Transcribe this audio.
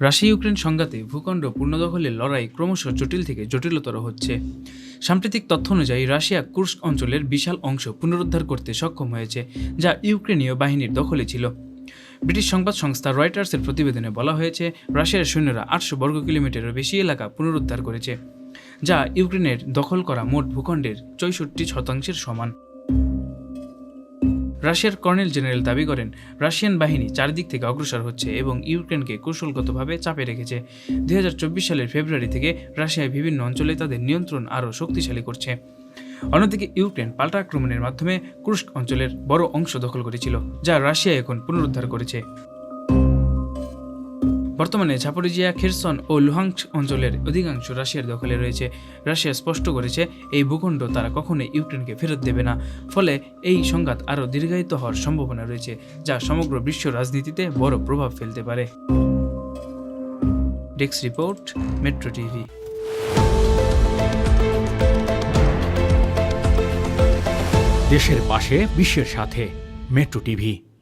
Russia Ukraine সংঘাতে ভূখণ্ড পুনর্দখলের লড়াই ক্রমশ জটিল থেকে জটিলতর হচ্ছে। সাম্প্রতিক তথ্য অনুযায়ী, রাশিয়া কুর্স্ক অঞ্চলের বিশাল অংশ পুনরুদ্ধার করতে সক্ষম হয়েছে, যা ইউক্রেনীয় বাহিনীর দখলে ছিল। ব্রিটিশ সংবাদ সংস্থা রয়টার্সের প্রতিবেদনে বলা হয়েছে, রাশিয়ার সৈন্যরা আটশো বর্গ কিলোমিটারের বেশি এলাকা পুনরুদ্ধার করেছে, যা ইউক্রেনের দখল করা মোট ভূখণ্ডের চৌষট্টি শতাংশের সমান। রাশিয়ার কর্নেল জেনারেল দাবি করেন, রাশিয়ান বাহিনী চারদিক থেকে অগ্রসর হচ্ছে এবং ইউক্রেনকে কৌশলগতভাবে চাপে রেখেছে। দুই হাজার চব্বিশ সালের ফেব্রুয়ারি থেকে রাশিয়ায় বিভিন্ন অঞ্চলে তাদের নিয়ন্ত্রণ আরও শক্তিশালী করছে। অন্যদিকে ইউক্রেন পাল্টা আক্রমণের মাধ্যমে কুর্স্ক অঞ্চলের বড় অংশ দখল করেছিল, যা রাশিয়া এখন পুনরুদ্ধার করেছে। বর্তমানে ঝাপরিজিয়া খেরসন ও লুহাংস অঞ্চলের অধিকাংশ রাশিয়ার দখলে রয়েছে। রাশিয়া স্পষ্ট করেছে, এই ভূখণ্ড তারা কখনোই ইউক্রেনকে ফেরত দেবে না। ফলে এই সংঘাত আরও দীর্ঘায়িত হওয়ার সম্ভাবনা রয়েছে, যা সমগ্র বিশ্ব রাজনীতিতে বড় প্রভাব ফেলতে পারে। Desk report, Metro TV. দেশের পাশে, বিশ্বের সাথে, মেট্রো টিভি।